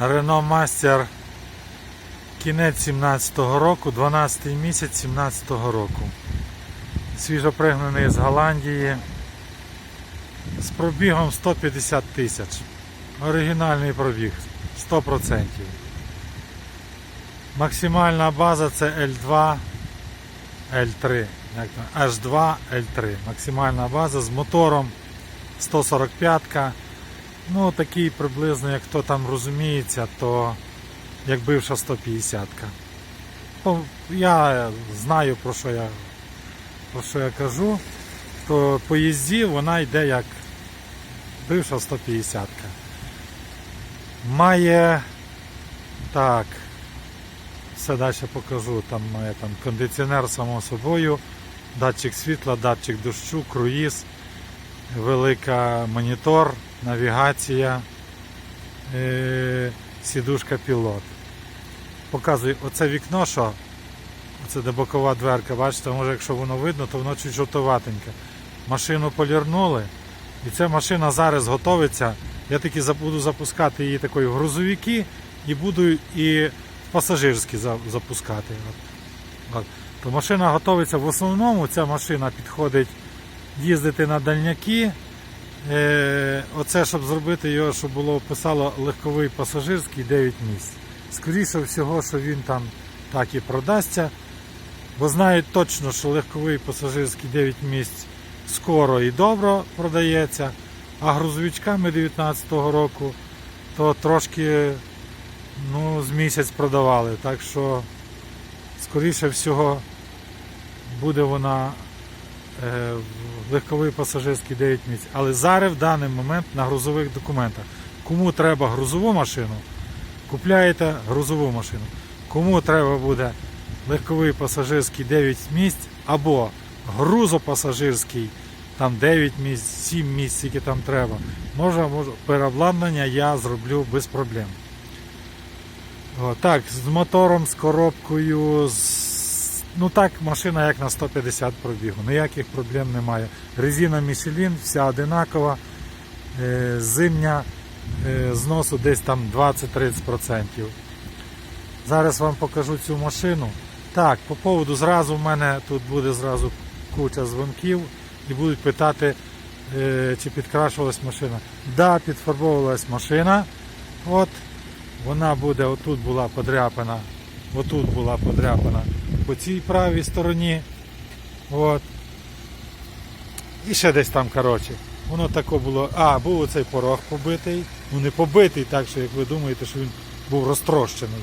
Renault Master кінець 17-го року, 12 місяць 17-го року. Свіжопригнаний з Голландії з пробігом 150 тисяч. Оригінальний пробіг 100%. Максимальна база це L2, L3. Як? H2, L3. Максимальна база з мотором 145-ка. Ну, такий приблизно, як хто там розуміється, то як бивша 150-ка. Ну, Я знаю про що я, про що я кажу, то по їзді вона йде як бивша 150-ка. Має так, все далі покажу. Там має там кондиціонер само собою, датчик світла, датчик дощу, круїз, велика монітор, навігація, е- сідушка пілот. Показую оце вікно, що це де бокова дверка, бачите, може якщо воно видно, то воно чуть жовтоватеньке. Машину полірнули, і ця машина зараз готовиться. Я таки буду запускати її такої в грузовики і буду і в пасажирські запускати. От. От. То машина готовиться в основному, ця машина підходить їздити на дальняки. Е, оце, щоб зробити його, щоб було писало легковий пасажирський 9 місць. Скоріше всього, що він там так і продасться, бо знають точно, що легковий пасажирський 9 місць скоро і добре продається, а грузовичками 19-го року то трошки ну, з місяць продавали. Так що, скоріше всього, буде вона е, легковий пасажирський 9 місць. Але зараз в даний момент на грузових документах. Кому треба грузову машину, купляєте грузову машину. Кому треба буде легковий пасажирський 9 місць або грузопасажирський там 9 місць, 7 місць, скільки там треба. Може, може, переобладнання я зроблю без проблем. О, так, з мотором, з коробкою, з... ну так, машина як на 150 пробігу, ніяких проблем немає. Резина Michelin, вся одинакова, е, зимня, е, зносу десь там 20-30%. Зараз вам покажу цю машину. Так, по поводу зразу в мене тут буде зразу куча дзвонків і будуть питати, е, чи підкрашувалась машина. Да, підфарбовувалась машина. От, вона буде, отут була подряпана, отут була подряпана по цій правій стороні. От. І ще десь там, коротше. Воно тако було. А, був оцей порог побитий. Ну не побитий, так що як ви думаєте, що він був розтрощений.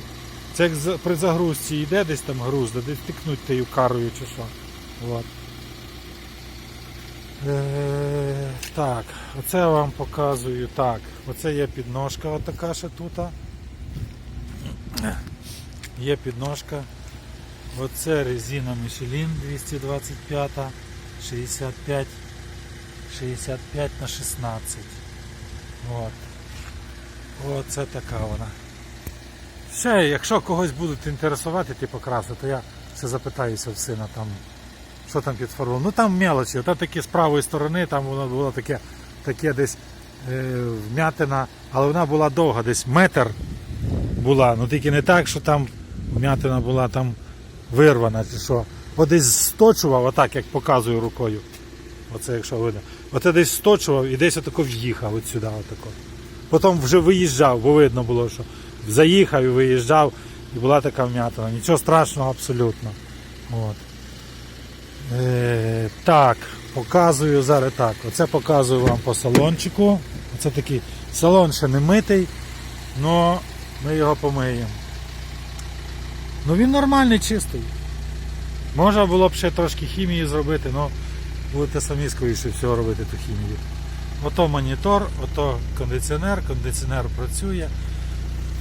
Це як при загрузці йде десь там груз, да десь тикнуть тією карою чи що. От. Е, так, оце я вам показую. Так, оце є підножка отака ще тут. Є підножка. Оце резина Michelin 225, 65, 65 на 16. От. Оце така вона. Ще, якщо когось будуть інтересувати ті покраси, то я ще запитаюся в сина там, що там підфарбовано. Ну там мелочі, та такі з правої сторони, там воно було таке, таке десь е, вмятина, але вона була довга, десь метр була. Ну тільки не так, що там вмятина була там вирвана чи що. Бо десь сточував, отак, як показую рукою. Оце якщо видно. Оце десь сточував і десь отако в'їхав от сюди. Отако. Потім вже виїжджав, бо видно було, що заїхав і виїжджав, і була така вмятина. Нічого страшного абсолютно. От. Е, так, показую зараз так. Оце показую вам по салончику. Оце такий салон ще не митий, але ми його помиємо. Ну він нормальний, чистий. Можна було б ще трошки хімії зробити, але будете самі скоріше всього робити ту хімію. Ото монітор, ото кондиціонер, кондиціонер працює.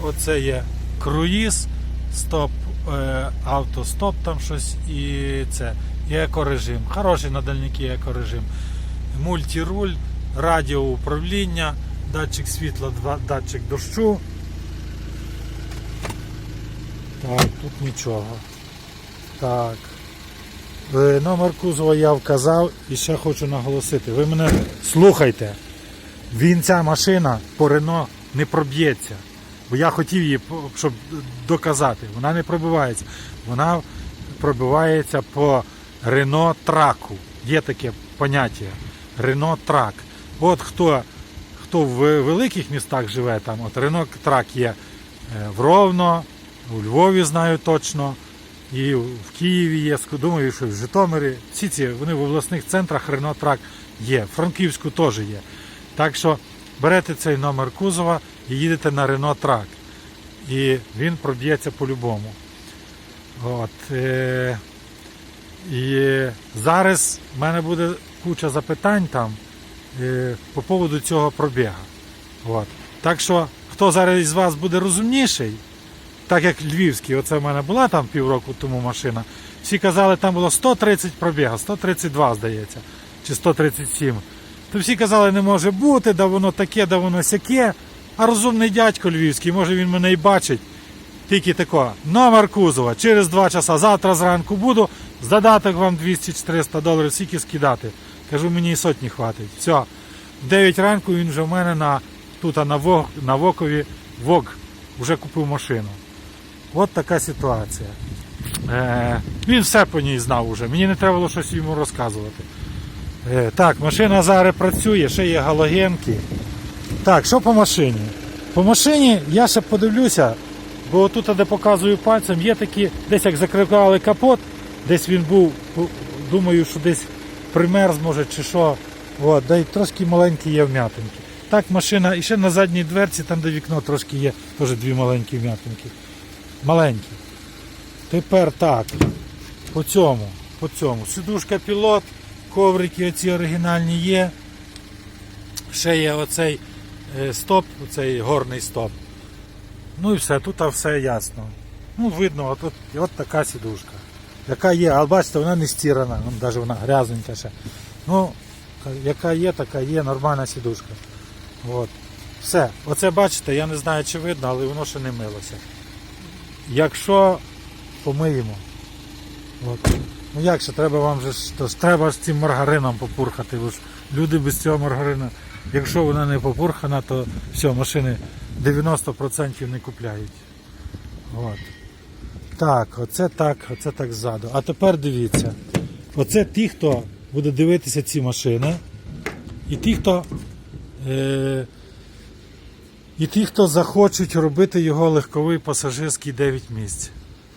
Оце є круїз, стоп, е, автостоп там щось і це. І екорежим. Хороший на дальніки екорежим. Мультируль, радіоуправління, датчик світла, датчик дощу. Так, тут нічого. Так. Номер кузова я вказав і ще хочу наголосити. Ви мене слухайте. Він ця машина по Рено не проб'ється. Бо я хотів її, щоб доказати. Вона не пробивається. Вона пробивається по Рено траку. Є таке поняття. Рено трак. От хто, хто в великих містах живе, там, от Рено трак є е, в Ровно, у Львові знаю точно. І в Києві є, думаю, що в Житомирі. Всі ці вони в обласних центрах Рено Трак є. В Франківську теж є. Так що берете цей номер кузова і їдете на Рено Трак. І він проб'ється по-любому. От, е, і зараз в мене буде куча запитань там е, по поводу цього пробіга. От. Так що, хто зараз із вас буде розумніший, так як Львівський, оце в мене була там півроку тому машина. Всі казали, там було 130 пробіга, 132, здається, чи 137. То всі казали, не може бути, да воно таке, да воно сяке. А розумний дядько львівський, може він мене і бачить. Тільки тако, номер кузова, через 2 часа, завтра зранку буду, задаток вам 200-400 доларів, скільки скидати. Кажу, мені і сотні хватить. Все. В 9 ранку він вже в мене на, тут на, Вог, на Вокові Вог вже купив машину. От така ситуація. Е, він все по ній знав уже. Мені не треба було щось йому розказувати. Е, так, машина зараз працює, ще є галогенки. Так, що по машині? По машині я ще подивлюся, бо тут, де показую пальцем, є такі, десь як закривали капот, десь він був, думаю, що десь примерз, може, чи що. От, да й трошки маленькі є вм'ятинки. Так, машина, і ще на задній дверці, там де вікно трошки є, теж дві маленькі вм'ятинки. Маленькі. Тепер так. По цьому. По цьому. Сидушка пілот, коврики оці оригінальні є. Ще є оцей е, стоп, оцей горний стоп. Ну і все, тут все ясно. Ну, видно, от, от, от така сідушка. Яка є, але бачите, вона не стірана, навіть вона грязненька ще. Ну, яка є, така є, нормальна сідушка. От. Все. Оце бачите, я не знаю, чи видно, але воно ще не милося. Якщо помиємо. От. Ну як ще треба вам же то треба ж цим маргарином попурхати. Бо ж люди без цього маргарину, якщо вона не попурхана, то все, машини 90% не купляють. От. Так, оце так, оце так ззаду. А тепер дивіться. Оце ті, хто буде дивитися ці машини, і ті, хто. Е- і ті, хто захочуть робити його легковий пасажирський 9 місць.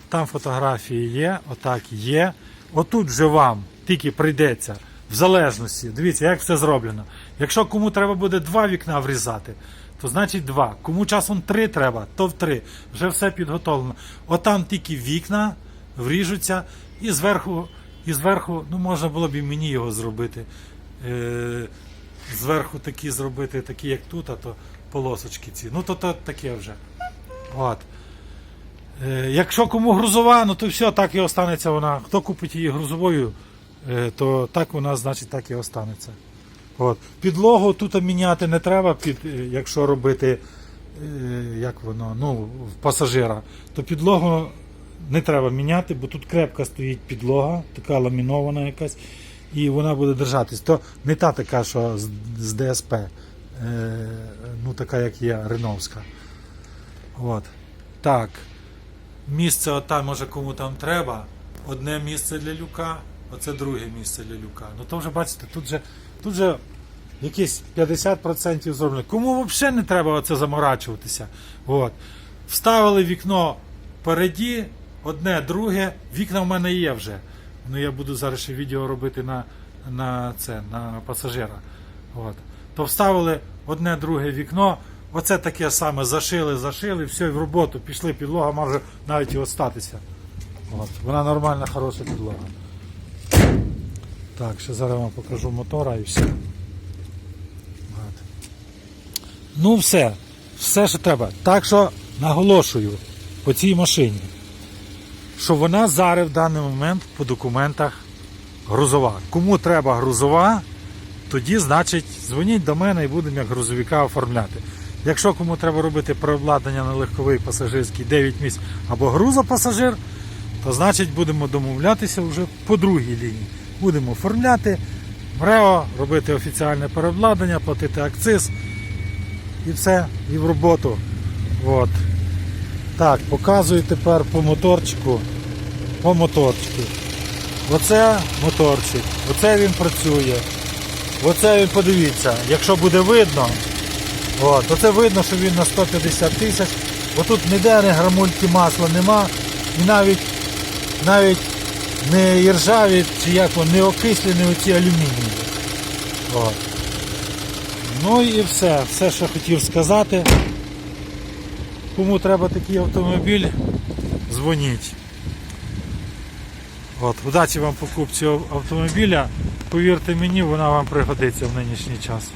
Там фотографії є, отак є. Отут вже вам тільки прийдеться, в залежності. Дивіться, як все зроблено. Якщо кому треба буде два вікна врізати, то значить два. Кому часом три треба, то в три. Вже все підготовлено. Отам тільки вікна вріжуться і зверху, і зверху, ну можна було б і мені його зробити. Е, зверху такі зробити, такі як тут, а то полосочки ці. Ну то, то таке вже. От. Е, Якщо кому грузова, ну то все, так і останеться вона. Хто купить її грузовою, е, то так вона, значить, так і останеться. От. Підлогу тут міняти не треба, під, е, якщо робити е, як воно, ну, в пасажира, то підлогу не треба міняти, бо тут крепка стоїть підлога, така ламінована якась, і вона буде держатись. То не та така, що з, ДСП, ну така, як є Реновська. От. Так. Місце отам, може кому там треба. Одне місце для люка, оце друге місце для люка. Ну то вже бачите, тут же, тут же якісь 50% зроблено. Кому взагалі не треба оце заморачуватися. От. Вставили вікно впереді, одне, друге, вікна в мене є вже. Ну я буду зараз ще відео робити на, на це, на пасажира. От. То вставили одне, друге вікно. Оце таке саме зашили, зашили, все, в роботу пішли, підлога може навіть і остатися. От. Вона нормальна, хороша підлога. Так, ще зараз вам покажу мотора і все. От. Ну все, все, що треба. Так що наголошую по цій машині, що вона зараз в даний момент по документах грузова. Кому треба грузова, тоді, значить, дзвоніть до мене і будемо як грузовика оформляти. Якщо кому треба робити переобладнання на легковий пасажирський 9 місць або грузопасажир, то значить будемо домовлятися вже по другій лінії. Будемо оформляти МРЕО, робити офіціальне переобладнання, платити акциз і все, і в роботу. От. Так, показую тепер по моторчику. По моторчику. Оце моторчик. Оце він працює. Оце він подивіться, якщо буде видно, от, оце видно, що він на 150 тисяч. Отут ніде не грамульки масла нема. І навіть навіть не іржаві, чи як воно, не окислені оці алюмінії. От. Ну і все, все, що хотів сказати. Кому треба такий автомобіль, дзвоніть. От, удачі вам покупці автомобіля. Повірте мені, вона вам пригодиться в нинішній час.